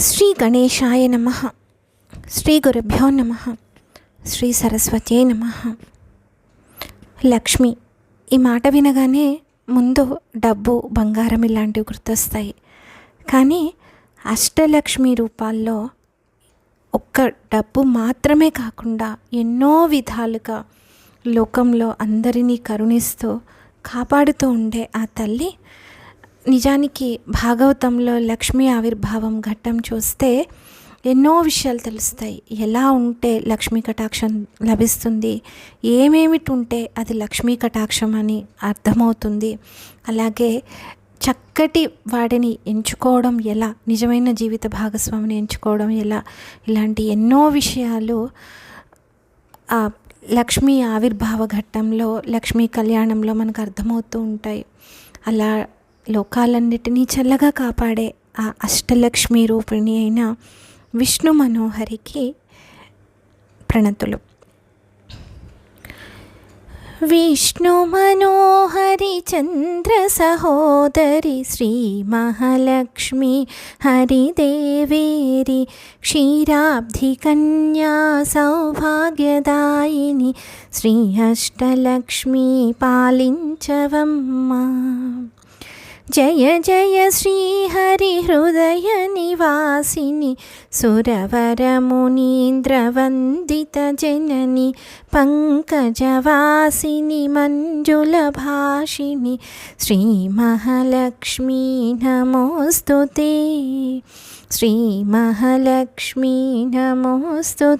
శ్రీ గణేశాయ నమ. శ్రీ గురుభ్యో నమ. శ్రీ సరస్వతే నమ. లక్ష్మి ఈ మాట వినగానే ముందు డబ్బు బంగారం ఇలాంటివి గుర్తొస్తాయి. కానీ అష్టలక్ష్మి రూపాల్లో ఒక్క డబ్బు మాత్రమే కాకుండా ఎన్నో విధాలుగా లోకంలో అందరినీ కరుణిస్తూ కాపాడుతూ ఉండే ఆ తల్లి నిజానికి భాగవతంలో లక్ష్మీ ఆవిర్భావం ఘట్టం చూస్తే ఎన్నో విషయాలు తెలుస్తాయి. ఎలా ఉంటే లక్ష్మీ కటాక్షం లభిస్తుంది? ఏమేమిటి ఉంటే అది లక్ష్మీ కటాక్షం అని అర్థమవుతుంది. అలాగే చక్కటి వాడిని ఎంచుకోవడం ఎలా? నిజమైన జీవిత భాగస్వామిని ఎంచుకోవడం ఎలా? ఇలాంటి ఎన్నో విషయాలు లక్ష్మీ ఆవిర్భావ ఘట్టంలో లక్ష్మీ కళ్యాణంలో మనకు అర్థమవుతూ ఉంటాయి. అలా లోకాలన్నిటినీ చల్లగా కాపాడే ఆ అష్టలక్ష్మి రూపిణి అయిన విష్ణు మనోహరికి ప్రణతులు. విష్ణు మనోహరి చంద్ర సహోదరి శ్రీ మహాలక్ష్మి హరిదేవేరి క్షీరాబ్ధి కన్యా సౌభాగ్యదాయిని శ్రీ అష్టలక్ష్మి పాలించవమ్మా. జయ జయ శ్రీహరి హృదయ నివాసిని సురవరమునీంద్రవందిత జనని పంకజవాసిని మంజుల భాషిని శ్రీమహాలక్ష్మీ నమోస్తు శ్రీమహాలక్ష్మీ నమోస్తు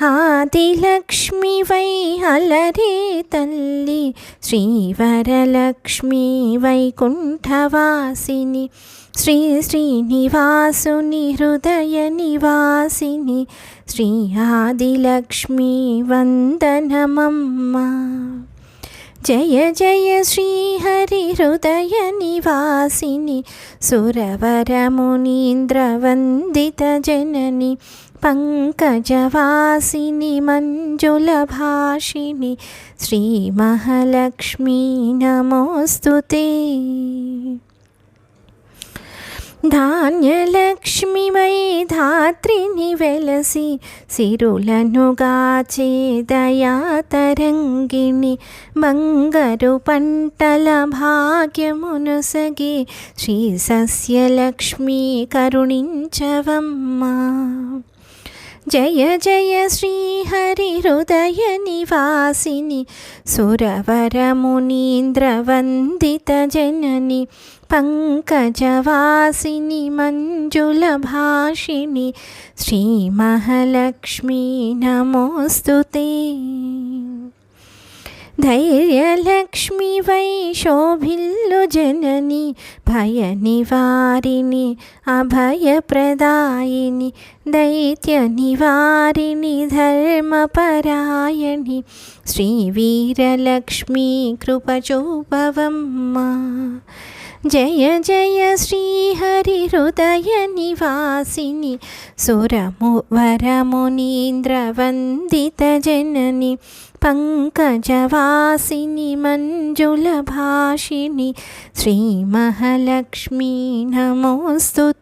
ఆదిలక్ష్మి వై అలరే తల్లి శ్రీవరలక్ష్మి వైకుంఠవాసిని శ్రీ శ్రీనివాసుని హృదయ నివాసిని శ్రీ ఆదిలక్ష్మి వందనమమ్మ. జయ జయ శ్రీహరి హృదయ నివాసిని సురవరమునీంద్రవందిత జనని పంకజవాసిని మంజుల భాషిని శ్రీ మహాలక్ష్మీ నమోస్తు ధాన్యలక్ష్మి వై ధాత్రిని వెలసి సిరులను గాచే దయాతరంగిణి బంగారు పంటల భాగ్యమునుసగి శ్రీ సస్యలక్ష్మి కరుణించవమ్మా. జయ జయ శ్రీహరి హృదయ నివాసిని సురవరమునీంద్రవందిత జనని పంకజవాసిని మంజుల ధైర్యలక్ష్మి వై శోభిల్లు జనని భయ నివారిణి అభయప్రదాయిని దైత్య నివారిణి ధర్మపరాయణి శ్రీవీరలక్ష్మీ కృపచోపవమ్మ. జయ జయ శ్రీహరి హృదయ నివాసిని సురము వరమునీంద్రవందిత జనని పంకజవాసిని మంజుల భాషిని శ్రీ మహాలక్ష్మీ నమోస్తు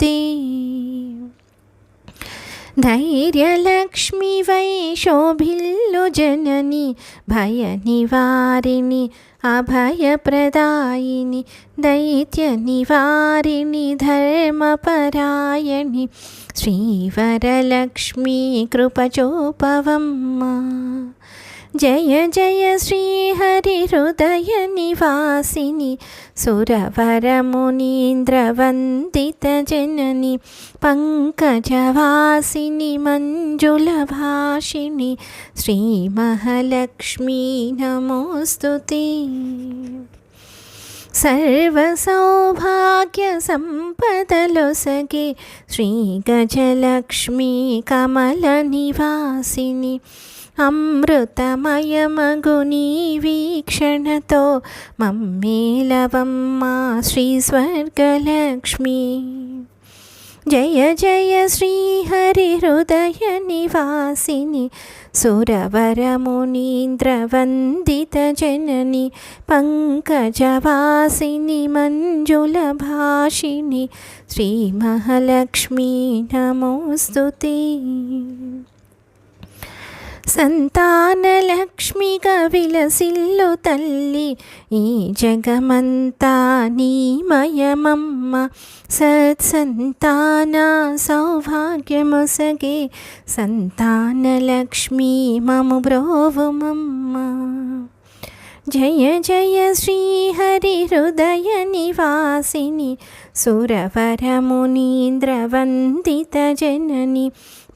ధైర్యలక్ష్మి వై శోభిల్లు జనని భయ నివారిణి అభయప్రదాయిని దైత్య నివారిణి ధర్మపరాయణి శ్రీవరలక్ష్మీ కృపచోపవమ్మ. జయ జయ శ్రీహరి హృదయ నివాసిని సురవరమునీంద్రవందిత జనని పంకజవాసిని మంజుల భాషిని శ్రీ మహాలక్ష్మీ నమోస్తు సర్వసౌభాగ్య సంపదలొసగే శ్రీ గజలక్ష్మీ కమల నివాసిని అమృతమయమగుని వీక్షణతో మమ్మేలవమ్మ శ్రీ స్వర్గలక్ష్మి జయ జయ శ్రీహరిహృదయ నివాసిని सुरवरमुनीन्द्रवन्दितजननि पङ्कजवासिनि मञ्जुलभाषिनि श्रीमहालक्ष्मी नमोऽस्तु ते సంతానలక్ష్మిగా విలసిల్లు తల్లి ఈ జగమంతా నీమయమమ్మ సత్సంతాన సౌభాగ్యముసగే సంతానలక్ష్మి మము బ్రోవుమమ్మ. జయ జయ శ్రీహరి హృదయ నివాసిని సురవరమునీంద్రవందిత జనని.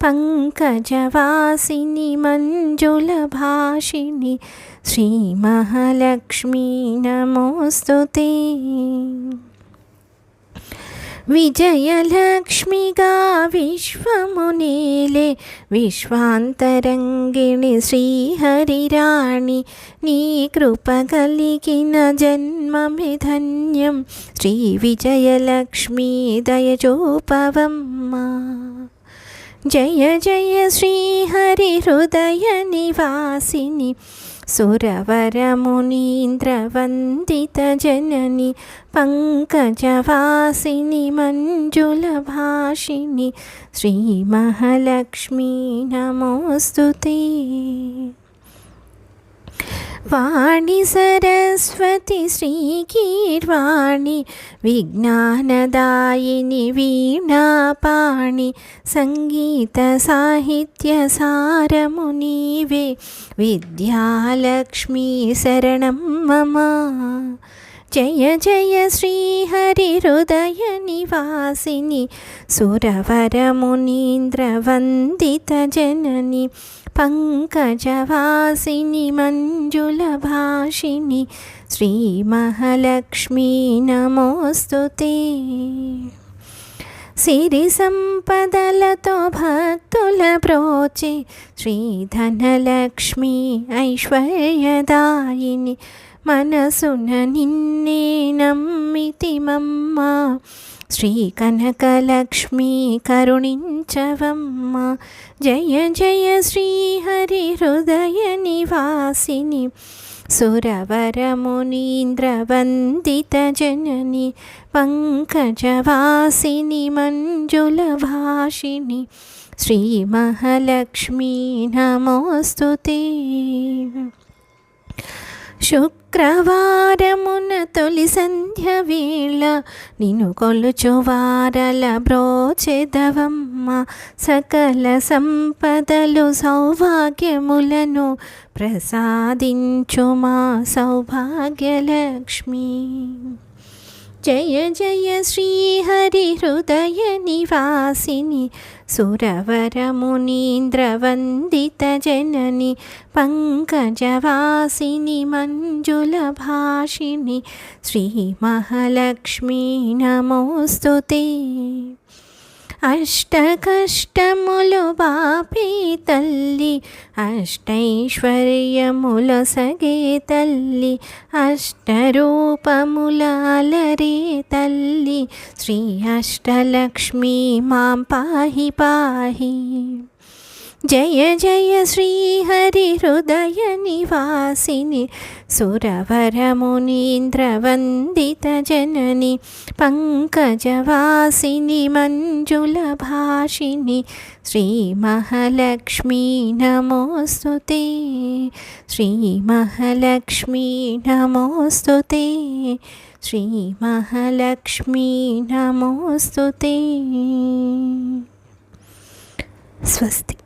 पङ्कजवासिनि मञ्जुलभाषिनि श्रीमहालक्ष्मी नमोऽस्तु ते विजयलक्ष्मिगा विश्वमुनेले विश्वान्तरङ्गिणि श्रीहरिराणि नीकृपकलिकिन जन्ममिधन्यं श्रीविजयलक्ष्मी दयजोपवम्मा। జయ జయ శ్రీహరి హృదయ నివాసిని సురవరమునీంద్రవందిత జనని పంకజవాసిని మంజులభాషిని శ్రీమహాలక్ష్మీ నమోస్తుతే. వాణి సరస్వతి శ్రీకీర్వాణి విజ్ఞానదాయిని వీణాపాణి సంగీత సాహిత్య సారము నీవే విద్యాలక్ష్మీ శరణం మమ. జయ జయ శ్రీహరిహృదయ పంకజవాసిని మంజులభాషిని శ్రీమహాలక్ష్మీ నమోస్తు సిరి సంపదలతో భక్తుల ప్రోచి శ్రీధనలక్ష్మి ఐశ్వర్యదాయిని మనసున నిన్నే నమ్మితిమమ్మా శ్రీ కనకలక్ష్మీ కరుణించవమ్మ. జయ జయ శ్రీహరి హృదయ నివాసిని. సురవరమునీంద్రవందిత జనని పంకజవాసిని మంజులభాషిని శ్రీమహాలక్ష్మీ నమోస్తు శుక్రవారమున తొలి సంధ్య వేళ నిను కొలుచు వారల బ్రోచెదవమ్మ. సకల సంపదలు సౌభాగ్యములను ప్రసాదించుమా సౌభాగ్యలక్ష్మి. జయ జయ శ్రీహరి హృదయ నివాసిని సురవరమునీంద్రవందిత జనని పంకజవాసిని మంజుల భాషిని శ్రీమహాలక్ష్మీ నమోస్తుతే. అష్ట కష్టములు బాపి తల్లి అష్టైశ్వర్యముల సగే తల్లి అష్టరూపములాలరే తల్లి శ్రీ అష్టలక్ష్మీ మాం పాహి పాహి. जय जय श्रीहरिहृदयनिवासिनि सुरवरमुनीन्द्रवन्दितजननि पङ्कजवासिनि मञ्जुलभाषिनि श्रीमहालक्ष्मी नमोऽस्तु ते श्रीमहालक्ष्मी नमोऽस्तु ते श्रीमहालक्ष्मी नमोऽस्तु ते स्वस्ति